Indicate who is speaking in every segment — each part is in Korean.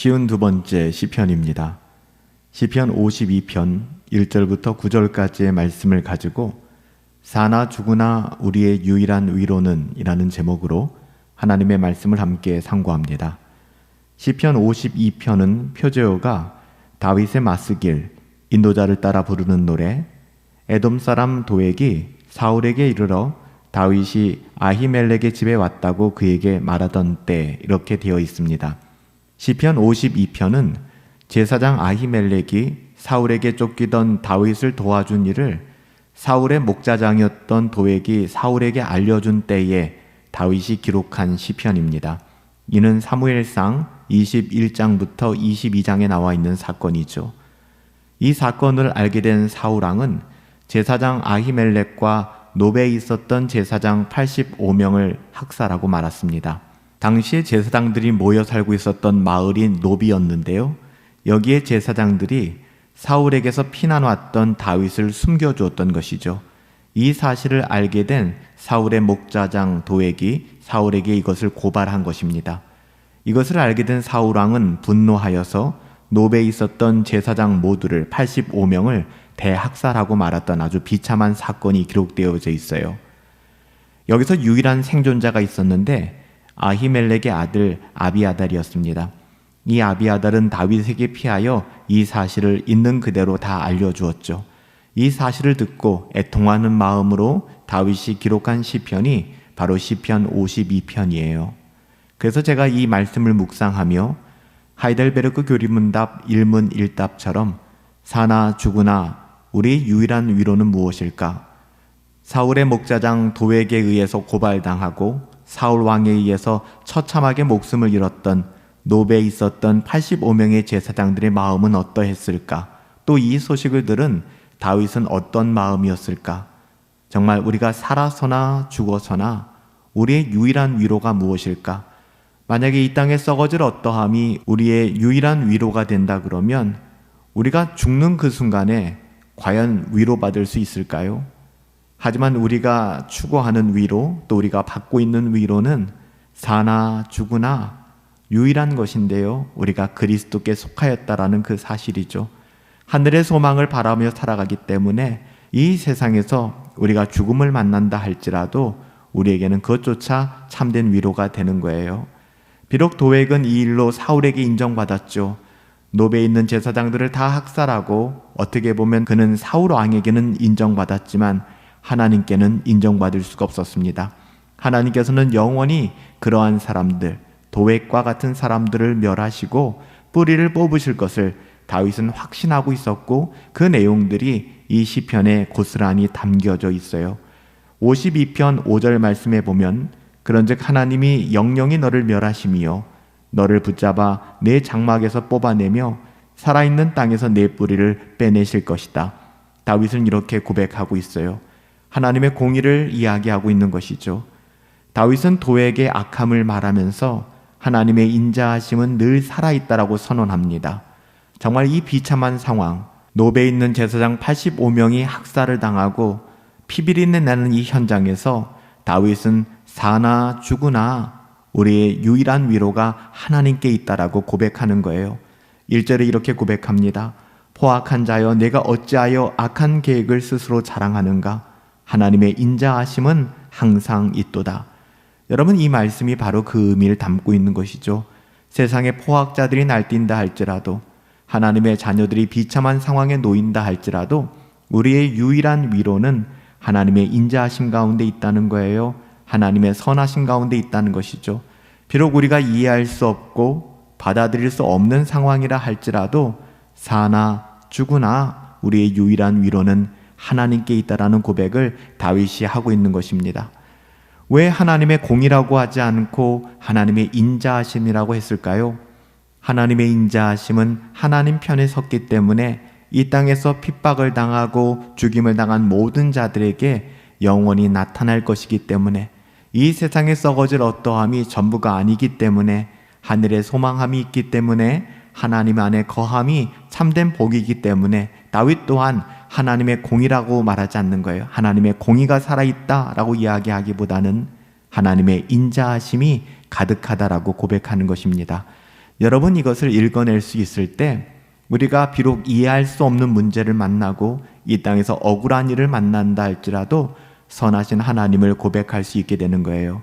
Speaker 1: 쉬운 두 번째 시편입니다. 시편 52편 1절부터 9절까지의 말씀을 가지고 사나 죽으나 우리의 유일한 위로는 이라는 제목으로 하나님의 말씀을 함께 상고합니다. 시편 52편은 표제어가 다윗의 마스길 인도자를 따라 부르는 노래 에돔 사람 도액이 사울에게 이르러 다윗이 아히멜렉의 집에 왔다고 그에게 말하던 때 이렇게 되어 있습니다. 시편 52편은 제사장 아히멜렉이 사울에게 쫓기던 다윗을 도와준 일을 사울의 목자장이었던 도액이 사울에게 알려준 때에 다윗이 기록한 시편입니다. 이는 사무엘상 21장부터 22장에 나와 있는 사건이죠. 이 사건을 알게 된 사울왕은 제사장 아히멜렉과 노베에 있었던 제사장 85명을 학살하고 말았습니다. 당시에 제사장들이 모여 살고 있었던 마을이 노비였는데요. 여기에 제사장들이 사울에게서 피난 왔던 다윗을 숨겨 주었던 것이죠. 이 사실을 알게 된 사울의 목자장 도액이 사울에게 이것을 고발한 것입니다. 이것을 알게 된 사울왕은 분노하여서 노베에 있었던 제사장 모두를 85명을 대학살하고 말았던 아주 비참한 사건이 기록되어져 있어요. 여기서 유일한 생존자가 있었는데 아히멜렉의 아들 아비아달이었습니다. 이 아비아달은 다윗에게 피하여 이 사실을 있는 그대로 다 알려주었죠. 이 사실을 듣고 애통하는 마음으로 다윗이 기록한 시편이 바로 시편 52편이에요. 그래서 제가 이 말씀을 묵상하며 하이델베르크 교리문답 1문 1답처럼 사나 죽으나 우리 유일한 위로는 무엇일까? 사울의 목자장 도에게 의해서 고발당하고 사울 왕에 의해서 처참하게 목숨을 잃었던 노베에 있었던 85명의 제사장들의 마음은 어떠했을까? 또 이 소식을 들은 다윗은 어떤 마음이었을까? 정말 우리가 살아서나 죽어서나 우리의 유일한 위로가 무엇일까? 만약에 이 땅에 썩어질 어떠함이 우리의 유일한 위로가 된다 그러면 우리가 죽는 그 순간에 과연 위로받을 수 있을까요? 하지만 우리가 추구하는 위로, 또 우리가 받고 있는 위로는 사나 죽으나 유일한 것인데요. 우리가 그리스도께 속하였다라는 그 사실이죠. 하늘의 소망을 바라며 살아가기 때문에 이 세상에서 우리가 죽음을 만난다 할지라도 우리에게는 그것조차 참된 위로가 되는 거예요. 비록 도액은 이 일로 사울에게 인정받았죠. 노베에 있는 제사장들을 다 학살하고 어떻게 보면 그는 사울 왕에게는 인정받았지만 하나님께는 인정받을 수가 없었습니다. 하나님께서는 영원히 그러한 사람들, 도액과 같은 사람들을 멸하시고 뿌리를 뽑으실 것을 다윗은 확신하고 있었고 그 내용들이 이 시편에 고스란히 담겨져 있어요. 52편 5절 말씀에 보면 그런즉 하나님이 영영이 너를 멸하심이요 너를 붙잡아 내 장막에서 뽑아내며 살아있는 땅에서 내 뿌리를 빼내실 것이다. 다윗은 이렇게 고백하고 있어요. 하나님의 공의를 이야기하고 있는 것이죠. 다윗은 도에게 악함을 말하면서 하나님의 인자하심은 늘 살아있다라고 선언합니다. 정말 이 비참한 상황, 노베에 있는 제사장 85명이 학살을 당하고 피비린내 나는 이 현장에서 다윗은 사나 죽으나 우리의 유일한 위로가 하나님께 있다라고 고백하는 거예요. 1절에 이렇게 고백합니다. 포악한 자여 내가 어찌하여 악한 계획을 스스로 자랑하는가? 하나님의 인자하심은 항상 있도다. 여러분 이 말씀이 바로 그 의미를 담고 있는 것이죠. 세상에 포악자들이 날뛴다 할지라도 하나님의 자녀들이 비참한 상황에 놓인다 할지라도 우리의 유일한 위로는 하나님의 인자하심 가운데 있다는 거예요. 하나님의 선하심 가운데 있다는 것이죠. 비록 우리가 이해할 수 없고 받아들일 수 없는 상황이라 할지라도 사나 죽으나 우리의 유일한 위로는 하나님께 있다라는 고백을 다윗이 하고 있는 것입니다. 왜 하나님의 공이라고 하지 않고 하나님의 인자하심이라고 했을까요? 하나님의 인자하심은 하나님 편에 섰기 때문에 이 땅에서 핍박을 당하고 죽임을 당한 모든 자들에게 영원히 나타날 것이기 때문에 이 세상에 썩어질 어떠함이 전부가 아니기 때문에 하늘에 소망함이 있기 때문에 하나님 안에 거함이 참된 복이기 때문에 다윗 또한 하나님의 공이라고 말하지 않는 거예요. 하나님의 공의가 살아있다라고 이야기하기보다는 하나님의 인자하심이 가득하다라고 고백하는 것입니다. 여러분 이것을 읽어낼 수 있을 때 우리가 비록 이해할 수 없는 문제를 만나고 이 땅에서 억울한 일을 만난다 할지라도 선하신 하나님을 고백할 수 있게 되는 거예요.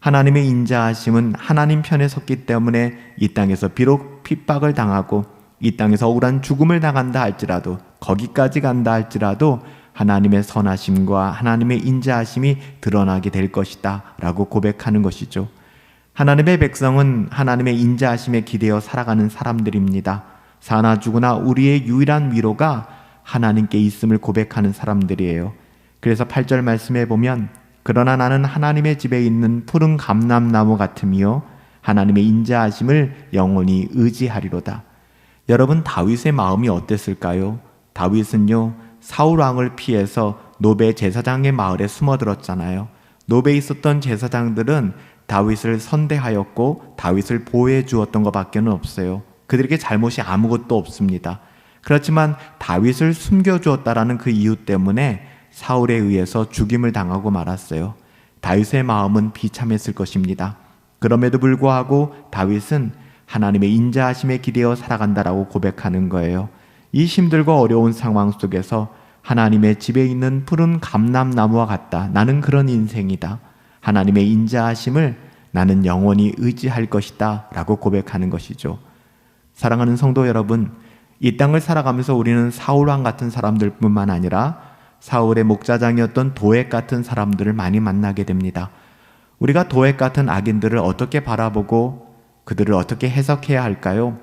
Speaker 1: 하나님의 인자하심은 하나님 편에 섰기 때문에 이 땅에서 비록 핍박을 당하고 이 땅에서 억울한 죽음을 당한다 할지라도 거기까지 간다 할지라도 하나님의 선하심과 하나님의 인자하심이 드러나게 될 것이다 라고 고백하는 것이죠. 하나님의 백성은 하나님의 인자하심에 기대어 살아가는 사람들입니다. 사나 죽으나 우리의 유일한 위로가 하나님께 있음을 고백하는 사람들이에요. 그래서 8절 말씀에 보면 그러나 나는 하나님의 집에 있는 푸른 감람나무 같으며 하나님의 인자하심을 영원히 의지하리로다. 여러분 다윗의 마음이 어땠을까요? 다윗은요 사울 왕을 피해서 노베 제사장의 마을에 숨어들었잖아요. 노베에 있었던 제사장들은 다윗을 선대하였고 다윗을 보호해 주었던 것밖에는 없어요. 그들에게 잘못이 아무것도 없습니다. 그렇지만 다윗을 숨겨 주었다라는 그 이유 때문에 사울에 의해서 죽임을 당하고 말았어요. 다윗의 마음은 비참했을 것입니다. 그럼에도 불구하고 다윗은 하나님의 인자하심에 기대어 살아간다라고 고백하는 거예요. 이 힘들고 어려운 상황 속에서 하나님의 집에 있는 푸른 감람나무와 같다. 나는 그런 인생이다. 하나님의 인자하심을 나는 영원히 의지할 것이다. 라고 고백하는 것이죠. 사랑하는 성도 여러분, 이 땅을 살아가면서 우리는 사울왕 같은 사람들 뿐만 아니라 사울의 목자장이었던 도액 같은 사람들을 많이 만나게 됩니다. 우리가 도액 같은 악인들을 어떻게 바라보고 그들을 어떻게 해석해야 할까요?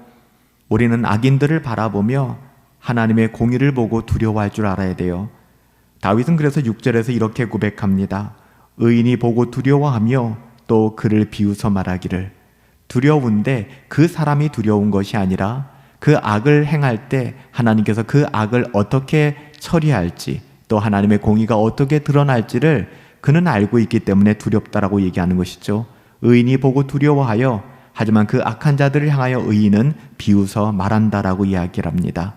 Speaker 1: 우리는 악인들을 바라보며 하나님의 공의를 보고 두려워할 줄 알아야 돼요. 다윗은 그래서 6절에서 이렇게 고백합니다. 의인이 보고 두려워하며 또 그를 비웃어 말하기를 두려운데 그 사람이 두려운 것이 아니라 그 악을 행할 때 하나님께서 그 악을 어떻게 처리할지 또 하나님의 공의가 어떻게 드러날지를 그는 알고 있기 때문에 두렵다라고 얘기하는 것이죠. 의인이 보고 두려워하여 하지만 그 악한 자들을 향하여 의인은 비웃어 말한다라고 이야기를 합니다.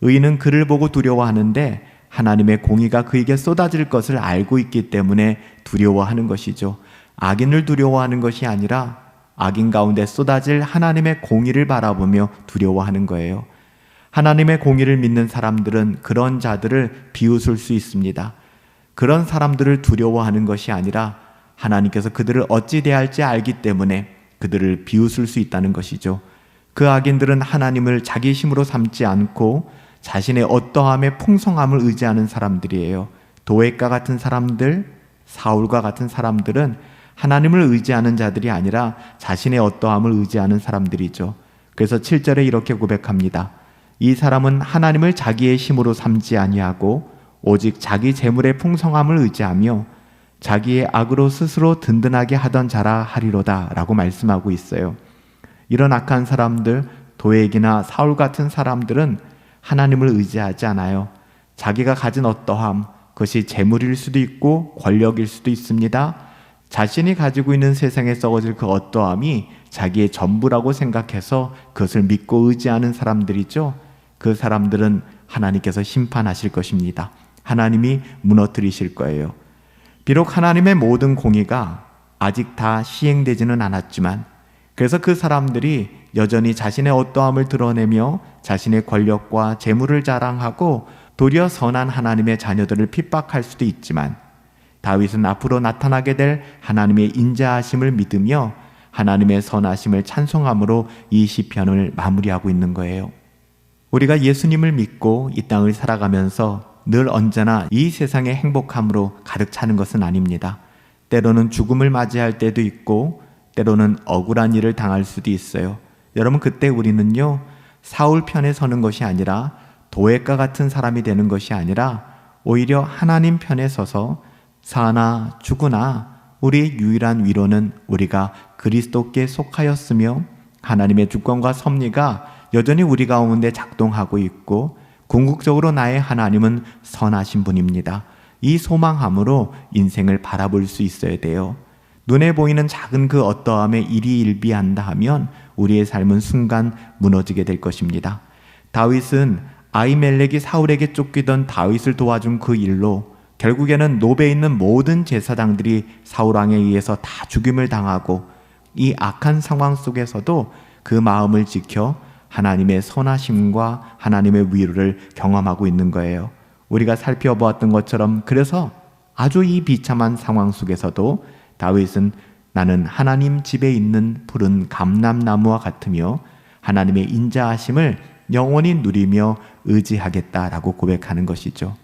Speaker 1: 의인은 그를 보고 두려워하는데 하나님의 공의가 그에게 쏟아질 것을 알고 있기 때문에 두려워하는 것이죠. 악인을 두려워하는 것이 아니라 악인 가운데 쏟아질 하나님의 공의를 바라보며 두려워하는 거예요. 하나님의 공의를 믿는 사람들은 그런 자들을 비웃을 수 있습니다. 그런 사람들을 두려워하는 것이 아니라 하나님께서 그들을 어찌 대할지 알기 때문에 그들을 비웃을 수 있다는 것이죠. 그 악인들은 하나님을 자기 힘으로 삼지 않고 자신의 어떠함의 풍성함을 의지하는 사람들이에요. 도액과 같은 사람들, 사울과 같은 사람들은 하나님을 의지하는 자들이 아니라 자신의 어떠함을 의지하는 사람들이죠. 그래서 7절에 이렇게 고백합니다. 이 사람은 하나님을 자기의 힘으로 삼지 아니하고 오직 자기 재물의 풍성함을 의지하며 자기의 악으로 스스로 든든하게 하던 자라 하리로다 라고 말씀하고 있어요. 이런 악한 사람들, 도액이나 사울 같은 사람들은 하나님을 의지하지 않아요. 자기가 가진 어떠함, 그것이 재물일 수도 있고 권력일 수도 있습니다. 자신이 가지고 있는 세상에 썩어질 그 어떠함이 자기의 전부라고 생각해서 그것을 믿고 의지하는 사람들이죠. 그 사람들은 하나님께서 심판하실 것입니다. 하나님이 무너뜨리실 거예요. 비록 하나님의 모든 공의가 아직 다 시행되지는 않았지만 그래서 그 사람들이 여전히 자신의 어떠함을 드러내며 자신의 권력과 재물을 자랑하고 도리어 선한 하나님의 자녀들을 핍박할 수도 있지만 다윗은 앞으로 나타나게 될 하나님의 인자하심을 믿으며 하나님의 선하심을 찬송함으로 이 시편을 마무리하고 있는 거예요. 우리가 예수님을 믿고 이 땅을 살아가면서 늘 언제나 이 세상의 행복함으로 가득 차는 것은 아닙니다. 때로는 죽음을 맞이할 때도 있고 때로는 억울한 일을 당할 수도 있어요. 여러분 그때 우리는요 사울 편에 서는 것이 아니라 도액과 같은 사람이 되는 것이 아니라 오히려 하나님 편에 서서 사나 죽으나 우리의 유일한 위로는 우리가 그리스도께 속하였으며 하나님의 주권과 섭리가 여전히 우리 가운데 작동하고 있고 궁극적으로 나의 하나님은 선하신 분입니다. 이 소망함으로 인생을 바라볼 수 있어야 돼요. 눈에 보이는 작은 그 어떠함에 일이 일비한다 하면 우리의 삶은 순간 무너지게 될 것입니다. 다윗은 아이멜렉이 사울에게 쫓기던 다윗을 도와준 그 일로 결국에는 노베에 있는 모든 제사장들이 사울 왕에 의해서 다 죽임을 당하고 이 악한 상황 속에서도 그 마음을 지켜 하나님의 선하심과 하나님의 위로를 경험하고 있는 거예요. 우리가 살펴보았던 것처럼 그래서 아주 이 비참한 상황 속에서도 다윗은 나는 하나님 집에 있는 푸른 감람나무와 같으며 하나님의 인자하심을 영원히 누리며 의지하겠다라고 고백하는 것이죠.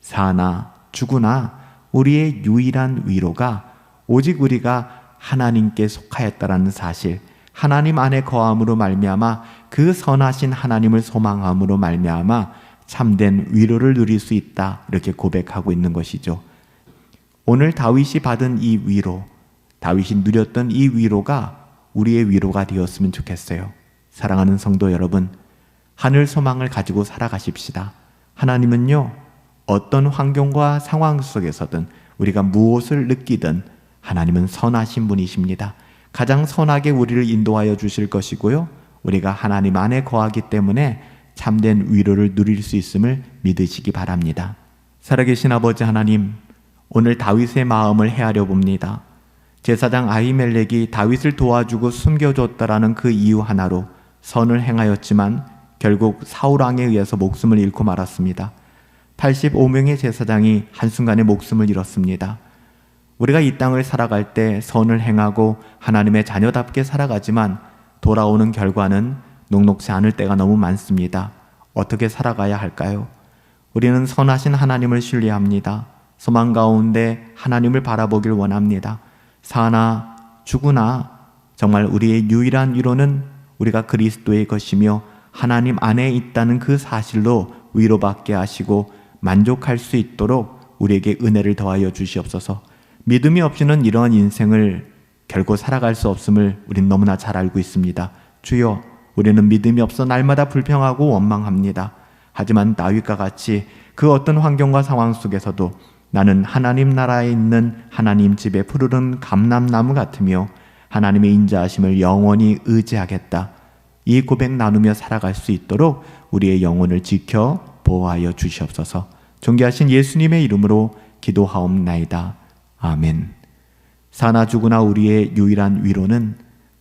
Speaker 1: 사나 죽으나 우리의 유일한 위로가 오직 우리가 하나님께 속하였다라는 사실, 하나님 안에 거함으로 말미암아 그 선하신 하나님을 소망함으로 말미암아 참된 위로를 누릴 수 있다 이렇게 고백하고 있는 것이죠. 오늘 다윗이 받은 이 위로, 다윗이 누렸던 이 위로가 우리의 위로가 되었으면 좋겠어요. 사랑하는 성도 여러분, 하늘 소망을 가지고 살아가십시다. 하나님은요, 어떤 환경과 상황 속에서든 우리가 무엇을 느끼든 하나님은 선하신 분이십니다. 가장 선하게 우리를 인도하여 주실 것이고요. 우리가 하나님 안에 거하기 때문에 참된 위로를 누릴 수 있음을 믿으시기 바랍니다. 살아계신 아버지 하나님, 오늘 다윗의 마음을 헤아려 봅니다. 제사장 아히멜렉이 다윗을 도와주고 숨겨줬다라는 그 이유 하나로 선을 행하였지만 결국 사울 왕에 의해서 목숨을 잃고 말았습니다. 85명의 제사장이 한순간에 목숨을 잃었습니다. 우리가 이 땅을 살아갈 때 선을 행하고 하나님의 자녀답게 살아가지만 돌아오는 결과는 녹록지 않을 때가 너무 많습니다. 어떻게 살아가야 할까요? 우리는 선하신 하나님을 신뢰합니다. 소망 가운데 하나님을 바라보길 원합니다. 사나 죽으나 정말 우리의 유일한 위로는 우리가 그리스도의 것이며 하나님 안에 있다는 그 사실로 위로받게 하시고 만족할 수 있도록 우리에게 은혜를 더하여 주시옵소서. 믿음이 없이는 이러한 인생을 결코 살아갈 수 없음을 우린 너무나 잘 알고 있습니다. 주여, 우리는 믿음이 없어 날마다 불평하고 원망합니다. 하지만 다윗과 같이 그 어떤 환경과 상황 속에서도 나는 하나님 나라에 있는 하나님 집에 푸르른 감람나무 같으며 하나님의 인자하심을 영원히 의지하겠다. 이 고백 나누며 살아갈 수 있도록 우리의 영혼을 지켜 보호하여 주시옵소서. 존귀하신 예수님의 이름으로 기도하옵나이다. 아멘. 사나 죽으나 우리의 유일한 위로는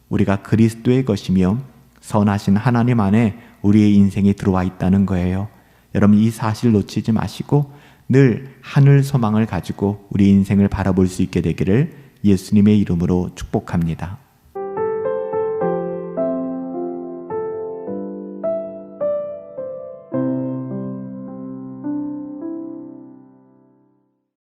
Speaker 1: 우리가 그리스도의 것이며 선하신 하나님 안에 우리의 인생이 들어와 있다는 거예요. 여러분 이 사실 놓치지 마시고 늘 하늘 소망을 가지고 우리 인생을 바라볼 수 있게 되기를 예수님의 이름으로 축복합니다.